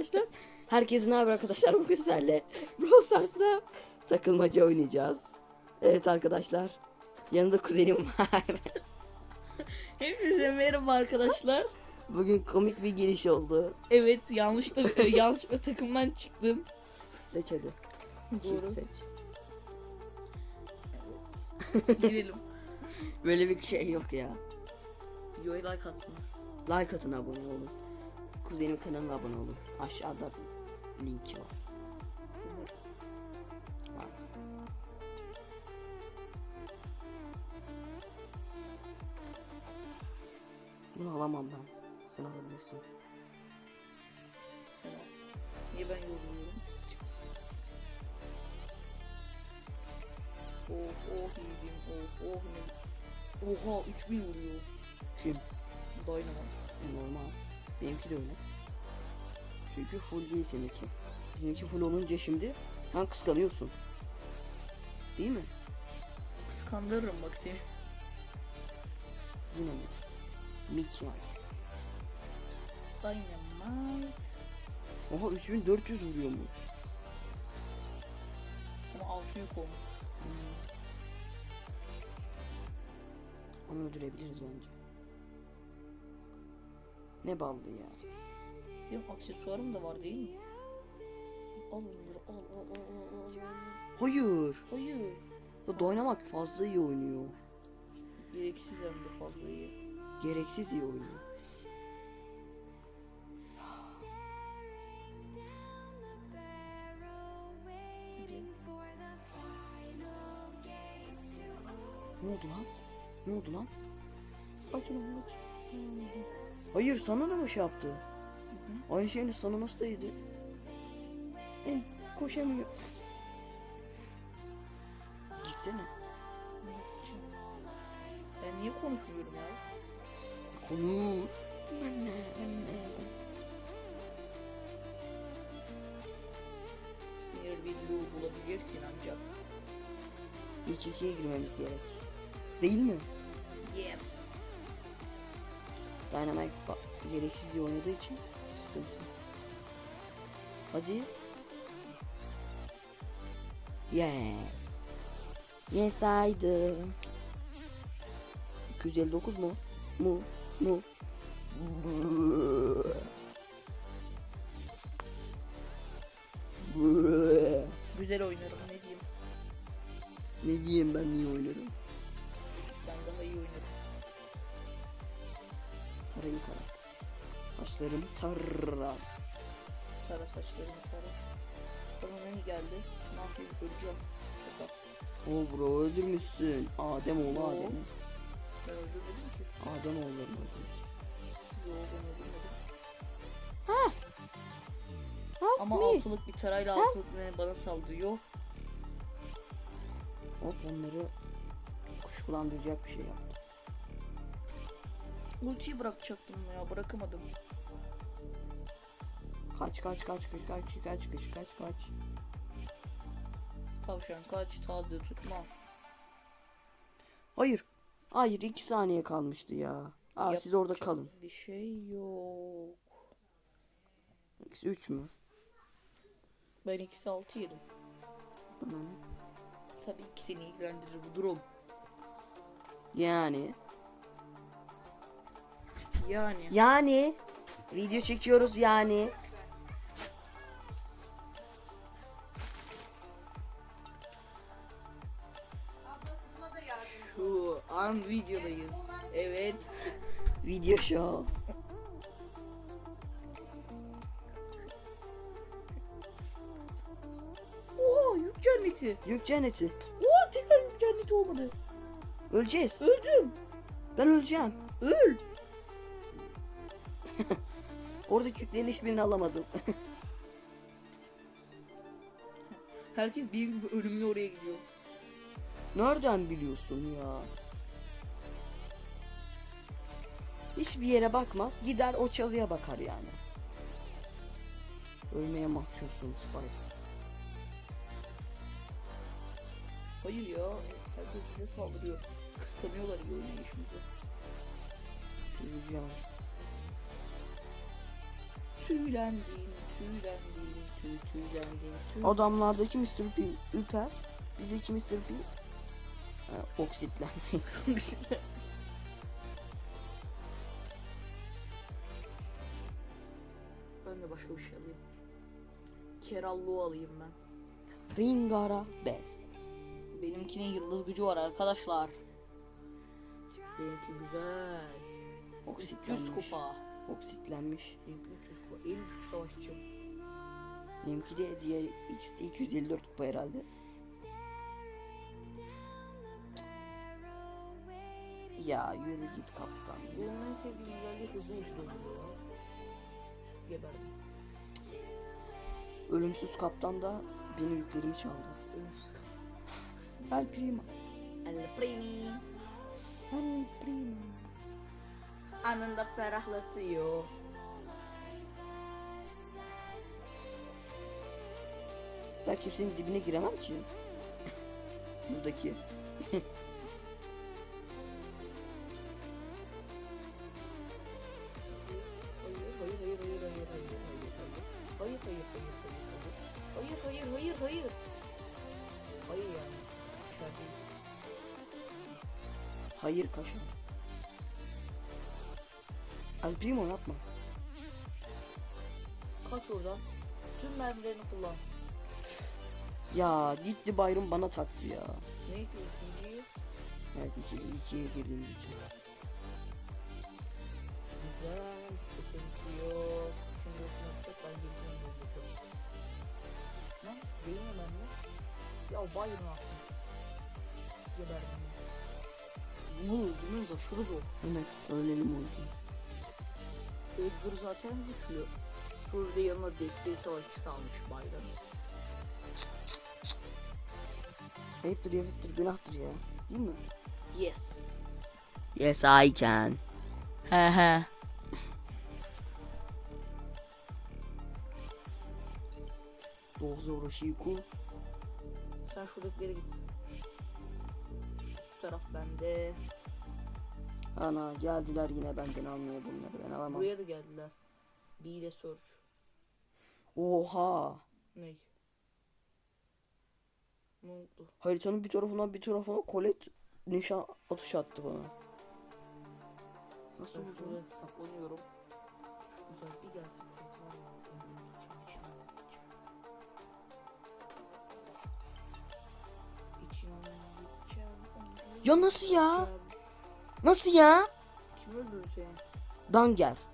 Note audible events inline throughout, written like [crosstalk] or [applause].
arkadaşlar. Herkese ne haber arkadaşlar? Bugün sizlerle Brawl Stars'ta takılmaca oynayacağız. Evet arkadaşlar. Yanında kuzenim var. [laughs] Hepinize merhaba arkadaşlar. Bugün komik bir giriş oldu. Evet yanlışlıkla e, yanlışlıkla takımdan çıktım. Seç hadi. Doğru. Çift seç. Evet. Girelim. [laughs] Böyle bir şey yok ya. Videoya like atsınlar. Like atın abone olun. Kuzenim kanalına abone olun. Aşağıda linki var. Var. Bunu alamam ben. Sen alabilirsin. Niye ben yoruluyorum? Oh oh yedim oh oh ne Oha 3000 vuruyor. Kim? Dynamite. Normal. Benimki de öyle. Çünkü full değil seninki. Bizimki full olunca şimdi sen kıskanıyorsun. Değil mi? Kıskandırırım bak seni. Yine mi? Mik yani. Dynamite. Oha 3400 vuruyor mu? Ama 6 yük olmuş. Onu öldürebiliriz bence. Ne ballı ya. Benim aksesuarım da var değil mi? Al onları al al al al al. Hayır. Hayır. Bu Dynamite fazla iyi oynuyor. Gereksiz hem de fazla iyi. Gereksiz iyi oynuyor. Ne oldu lan? Ne oldu lan? Sakin ol kaç. Hayır sana da mı şey yaptı? Aynı şeyini sana nasıl değdi? En koşamıyor. Gitsene. Ben niye konuşmuyorum ya? Konuş. Sinir bir bulabilirsin ancak. İlk ikiye girmemiz gerek. Değil mi? Dynamite gereksiz iyi oynadığı için sıkıntı. Hadi. Yeah. Yes haydi. 259 mu? Mu? Mu? Güzel oynarım ne diyeyim. ne diyeyim ben niye oynarım? Ben daha iyi oynarım. Tarayın karak. Saçlarımı tarra. Tara saçlarımı tara. Bana ne geldi? Ne yapayım öleceğim. Şaka. O bro öldürmüşsün. Adem oğlu Yo. Adem'i. Ben öldürmedim ki. Adem oğullarını öldürmüş. Yo ben öldürmedim. Help Ama me. altılık bir tarayla altılık ne bana saldırıyor. Hop onları kuşkulandıracak bir şey yaptı. Ultiyi bırakacaktım ya bırakamadım. Kaç kaç kaç kaç kaç kaç kaç kaç kaç. Tavşan kaç taze tutma. Hayır. Hayır iki saniye kalmıştı ya. Aa siz orada kalın. Bir şey yok. İkisi üç mü? Ben ikisi altı yedim. Hemen. Tabii ki seni ilgilendirir bu durum. Yani. Yani. Yani. Video çekiyoruz yani. Şu an videodayız. Evet. Video show. Oha yük cenneti. Yük cenneti. Oha tekrar yük cenneti olmadı. Öleceğiz. Öldüm. Ben öleceğim. Öl. Oradaki yüklerin hiçbirini alamadım. [laughs] Herkes bir ölümlü oraya gidiyor. Nereden biliyorsun ya? Hiçbir yere bakmaz. Gider o çalıya bakar yani. Ölmeye mahkumsun Spike. Hayır ya. Herkes bize saldırıyor. Kıskanıyorlar iyi oynayışımızı. Öleceğim. Tüylendin, tüylendim, tüy tüylendim, tüy. Adamlardaki Mr. P üper. Bizdeki Mr. P oksitlenmiş. [laughs] ben de başka bir şey alayım. Kerallığı alayım ben. Ringara Best. Benimkinin yıldız gücü var arkadaşlar. Benimki güzel. 300 Oksitlenmiş. kupa. Oksitlenmiş. Benimki 300 kupa. En düşük savaşçım. Benimki de diğer X'de 254 kupa herhalde. Ya yürü git kaptan. Benim en sevdiğim özellik hızlı ya. Geberdim. Ölümsüz kaptan da benim yüklerimi çaldı. Ölümsüz kaldım. El primo. El primi. El primo. Anında ferahlatıyor. Ben kimsenin dibine giremem ki. Buradaki. Hayır hayır hayır kaşın. El primo yapma. kaç oradan tüm mermilerini kullan Ya gitti Byron bana taktı ya. neyse ikinciyiz Evet iki, ikiye girdiğimiz için. güzel sıkıntı yok şimdi yapacak ben geleceğim bozacağım lan değil mi ben de ya Byron attım geberdim bunu öldürmeniz aşırı zor Evet öğrenelim o yüzden. Edgar zaten güçlü. Burada yanına desteği savaşçısı almış Byron. Ayıptır yazıktır günahtır ya. Değil mi? Yes. Yes I can. He he. Doğru Orochiku. Sen şuradakilere git. Şu taraf bende. Ana geldiler yine benden almaya bunları ben alamam. Buraya da geldiler. Bir de search. Oha. Ne? Ne oldu? Haritanın bir tarafından bir tarafına kolet nişan atış attı bana. Nasıl oldu? şuraya saklanıyorum. Çok güzel bir gelsin. Onu Ya nasıl ya? Nasıl ya? Kim öldürdü seni? Danger.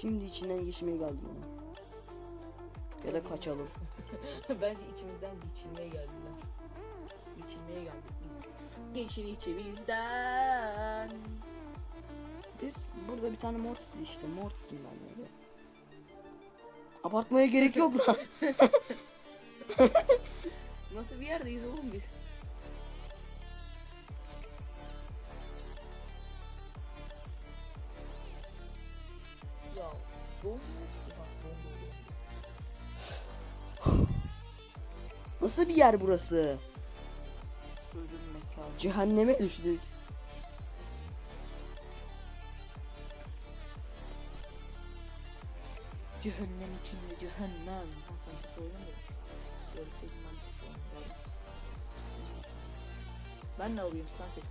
Şimdi içinden geçmeye geldim ona. Ya da kaçalım. [laughs] Bence içimizden geçilmeye geldiler. Geçilmeye geldik biz. Geçin içimizden. Biz burada bir tane Mortis işte. Mortis'im ben öyle. Abartmaya gerek yok lan. [laughs] Nasıl bir yerdeyiz oğlum biz? Nasıl bir yer burası? Cehenneme düştük. Cehennem içinde cehennem. Hasan söyle mi? Ben ne alayım sen seç.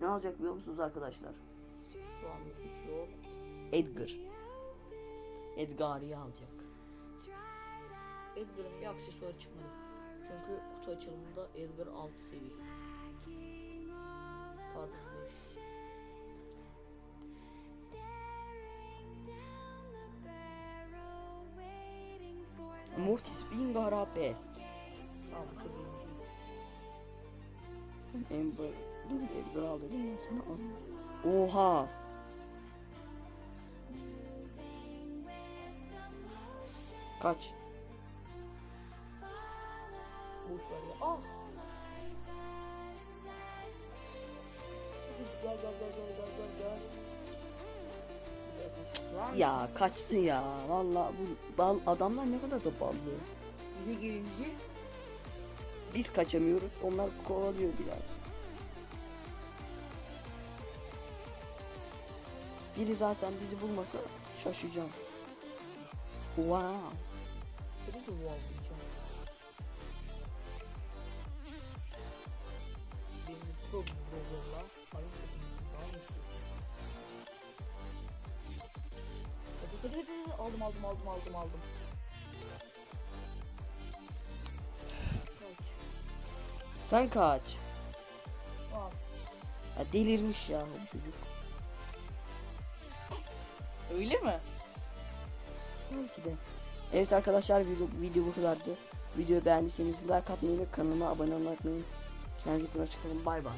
Ne alayım? Biliyor musunuz arkadaşlar? Şu çok. Şey Edgar. Edgar'ı alacak. Edgar'ın bir aksesuarı çıkmadı. Çünkü kutu açılımında Edgar 6 seviye. Pardon. Mortis Bingara Best. Tamam tur birinciyiz. Amber Edgar al dedim ben sana al. Oha. Kaç? Boş ver ya. Ah! Hadi Gel gel gel gel gel gel gel. Güzel, Lan Ya kaçtı ya. Vallahi bu bal adamlar ne kadar da ballı. bize gelince Biz kaçamıyoruz. Onlar kovalıyor biraz. Biri zaten bizi bulmasa şaşacağım. Wow. Tabii ki wow. Benim problem Roblox'la Oyun takımısı daha aldım aldım aldım aldım aldım. Sen kaç. Al. Ya delirmiş ya çocuk. Öyle mi? Belki de. Evet arkadaşlar video, video bu kadardı. Videoyu beğendiyseniz like atmayı ve kanalıma abone olmayı unutmayın. Kendinize iyi bakın. Bay bay.